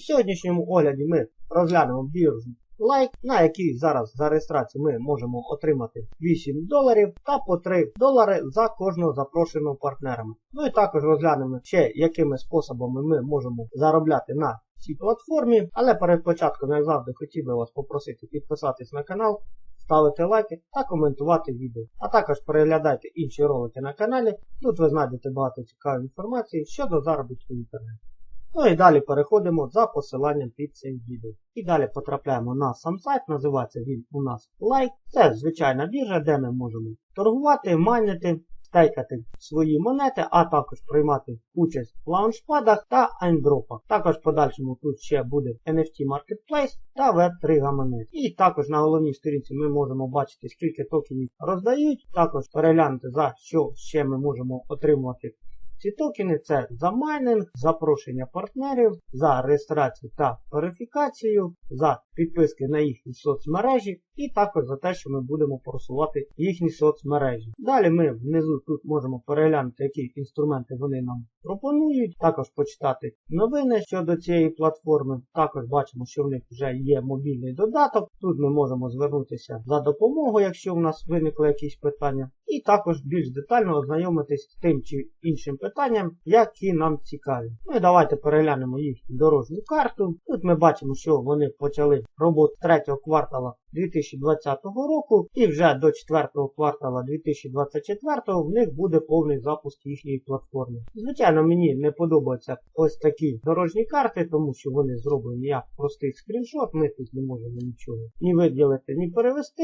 В сьогоднішньому огляді ми розглянемо біржу лайк, на якій зараз за реєстрацію ми можемо отримати 8 доларів та по 3 долари за кожного запрошеного партнерами. Ну і також розглянемо ще, якими способами ми можемо заробляти на цій платформі. Але перед початком, як завжди, хотів би вас попросити підписатись на канал, ставити лайки та коментувати відео. А також переглядайте інші ролики на каналі. Тут ви знайдете багато цікавої інформації щодо заробітку в інтернеті. Ну і далі переходимо за посиланням під цим відео. І далі потрапляємо на сам сайт, називається він у нас Like. Це звичайна біржа, де ми можемо торгувати, майнити, стейкати свої монети, а також приймати участь в лаунчпадах та айндропах. Також в подальшому тут ще буде NFT Marketplace та Web3 гаманець. І також на головній сторінці ми можемо бачити, скільки токенів роздають. Також переглянути за що ще ми можемо отримувати ці токени це за майнинг, запрошення партнерів, за реєстрацію та верифікацію, за підписки на їхні соцмережі і також за те, що ми будемо просувати їхні соцмережі. Далі ми внизу тут можемо переглянути, які інструменти вони нам пропонують, також почитати новини щодо цієї платформи. Також бачимо, що в них вже є мобільний додаток. Тут ми можемо звернутися за допомогою, якщо у нас виникли якісь питання. І також більш детально ознайомитись з тим чи іншим питанням, які нам цікаві. Ну і давайте переглянемо їхню дорожню карту. Тут ми бачимо, що вони почали роботу третього квартала 2020 року і вже до 4 квартала 2024 в них буде повний запуск їхньої платформи. Звичайно, мені не подобаються ось такі дорожні карти, тому що вони зроблені як простий скріншот, ми тут не можемо нічого ні виділити, ні перевести.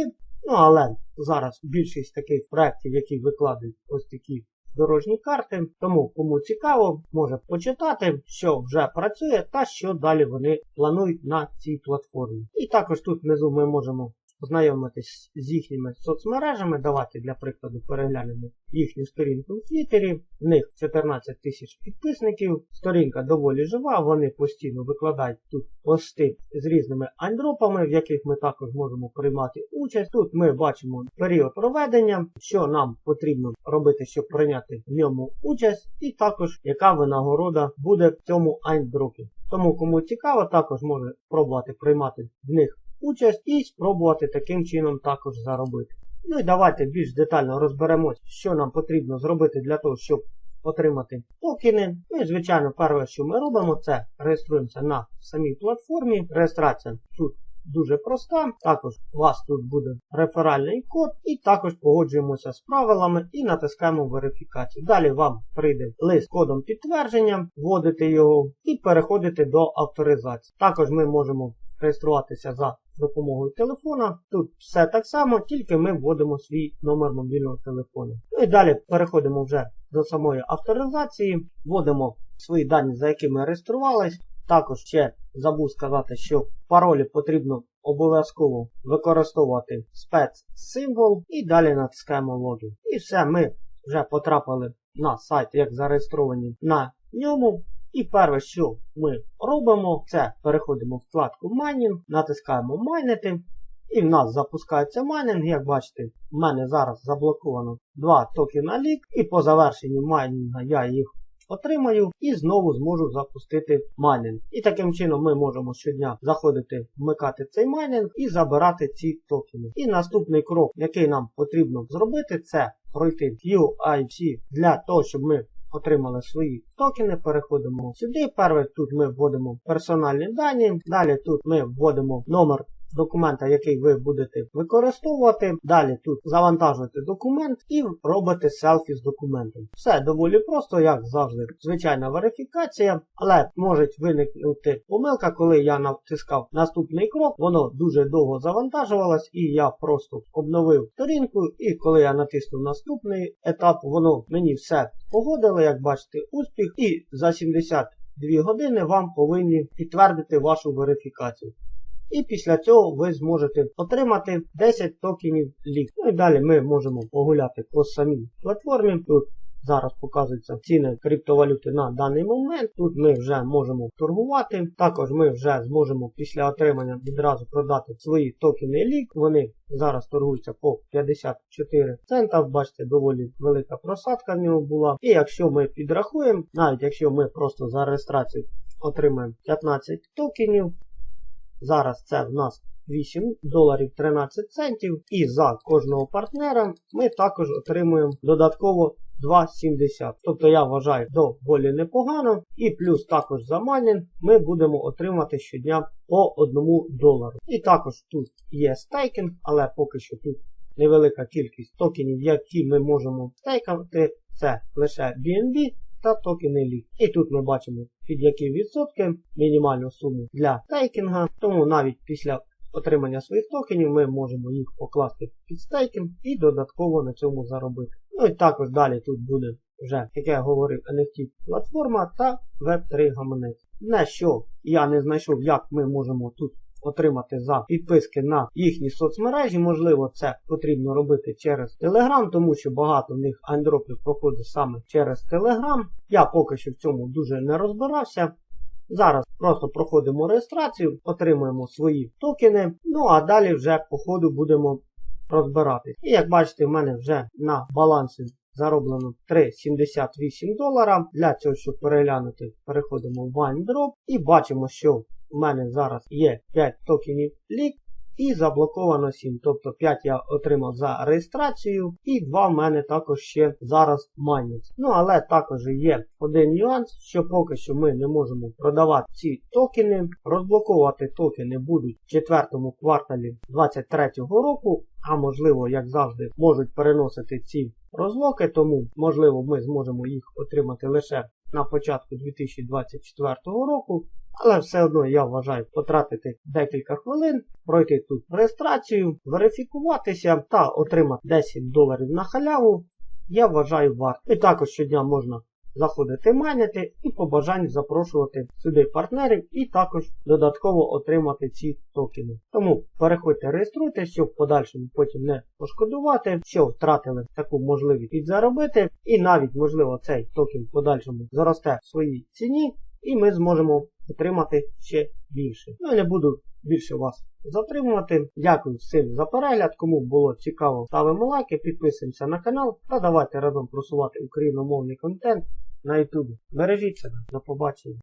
Ну але зараз більшість таких проєктів, які викладають ось такі дорожні карти. Тому, кому цікаво, може почитати, що вже працює та що далі вони планують на цій платформі. І також тут внизу ми можемо ознайомитись з їхніми соцмережами. Давайте для прикладу переглянемо їхню сторінку в Твіттері. В них 14 тисяч підписників. Сторінка доволі жива, вони постійно викладають тут пости з різними андропами, в яких ми також можемо приймати участь. Тут ми бачимо період проведення, що нам потрібно робити, щоб прийняти в ньому участь, і також яка винагорода буде в цьому айндропі. Тому кому цікаво, також може спробувати приймати в них участь і спробувати таким чином також заробити. Ну і давайте більш детально розберемось, що нам потрібно зробити для того, щоб отримати токени. Ну і звичайно, перше, що ми робимо, це реєструємося на самій платформі. Реєстрація тут дуже проста. Також у вас тут буде реферальний код, і також погоджуємося з правилами і натискаємо верифікацію. Далі вам прийде лист кодом підтвердження, вводите його і переходите до авторизації. Також ми можемо реєструватися за допомогою телефона. Тут все так само, тільки ми вводимо свій номер мобільного телефону. Ну і далі переходимо вже до самої авторизації, вводимо свої дані, за якими реєструвались. Також ще забув сказати, що паролі потрібно обов'язково використовувати спецсимвол і далі натискаємо логін. І все, ми вже потрапили на сайт, як зареєстровані на ньому. І перше, що ми робимо, це переходимо в вкладку майнінг, натискаємо майнити. І в нас запускається майнинг. Як бачите, в мене зараз заблоковано два токена лік. І по завершенню майнінга я їх отримаю і знову зможу запустити майнинг. І таким чином ми можемо щодня заходити, вмикати цей майнинг і забирати ці токени. І наступний крок, який нам потрібно зробити, це пройти QIC для того, щоб ми отримали свої токени, переходимо сюди. Перше тут ми вводимо персональні дані. Далі тут ми вводимо номер документа, який ви будете використовувати. Далі тут завантажуєте документ і робите селфі з документом. Все доволі просто, як завжди, звичайна верифікація, але може виникнути помилка, коли я натискав наступний крок, воно дуже довго завантажувалось, і я просто обновив сторінку. І коли я натиснув наступний етап, воно мені все погодило, як бачите, успіх, і за 72 години вам повинні підтвердити вашу верифікацію. І після цього ви зможете отримати 10 токенів лік. Ну і далі ми можемо погуляти по самій платформі. Тут Зараз показуються ціни криптовалюти на даний момент. Тут ми вже можемо торгувати. Також ми вже зможемо після отримання відразу продати свої токени лік. Вони зараз торгуються по 54 цента. Бачите, доволі велика просадка в нього була. І якщо ми підрахуємо, навіть якщо ми просто за реєстрацію отримаємо 15 токенів. Зараз це в нас 8 доларів 13 центів. І за кожного партнера ми також отримуємо додатково 2,70. Тобто я вважаю доволі непогано. І плюс також за майнінг ми будемо отримати щодня по 1 долару. І також тут є стейкінг, але поки що тут невелика кількість токенів, які ми можемо стейкати. Це лише BNB та токени LEAF. І тут ми бачимо під які відсотки мінімальну суму для стейкінга. Тому навіть після отримання своїх токенів ми можемо їх покласти під стейкінг і додатково на цьому заробити. Ну і також далі тут буде вже, як я говорив, NFT платформа та Web3 гаманець. Не що я не знайшов, як ми можемо тут отримати за підписки на їхні соцмережі. Можливо, це потрібно робити через Telegram, тому що багато в них андропів проходить саме через Telegram. Я поки що в цьому дуже не розбирався. Зараз просто проходимо реєстрацію, отримуємо свої токени, ну а далі вже по ходу будемо розбиратись. І як бачите, в мене вже на балансі зароблено 3,78 долара. Для цього, щоб переглянути, переходимо в OneDrop і бачимо, що в мене зараз є 5 токенів лік і заблоковано 7. Тобто 5 я отримав за реєстрацію, і 2 в мене також ще зараз майняться. Ну, але також є один нюанс, що поки що ми не можемо продавати ці токени. Розблоковувати токени будуть в четвертому кварталі 2023 року, а можливо, як завжди, можуть переносити ці розлоки, тому можливо ми зможемо їх отримати лише на початку 2024 року. Але все одно я вважаю потратити декілька хвилин, пройти тут реєстрацію, верифікуватися та отримати 10 доларів на халяву. Я вважаю варто. І також щодня можна заходити майнити і по бажанню запрошувати сюди партнерів і також додатково отримати ці токени. Тому переходьте, реєструйтесь, щоб в подальшому потім не пошкодувати, що втратили таку можливість підзаробити, і навіть можливо цей токен в подальшому зросте в своїй ціні, і ми зможемо отримати ще більше. Ну і не буду більше вас затримувати. Дякую всім за перегляд. Кому було цікаво, ставимо лайки, підписуємося на канал та давайте разом просувати україномовний контент на YouTube. Бережіть себе, до побачення.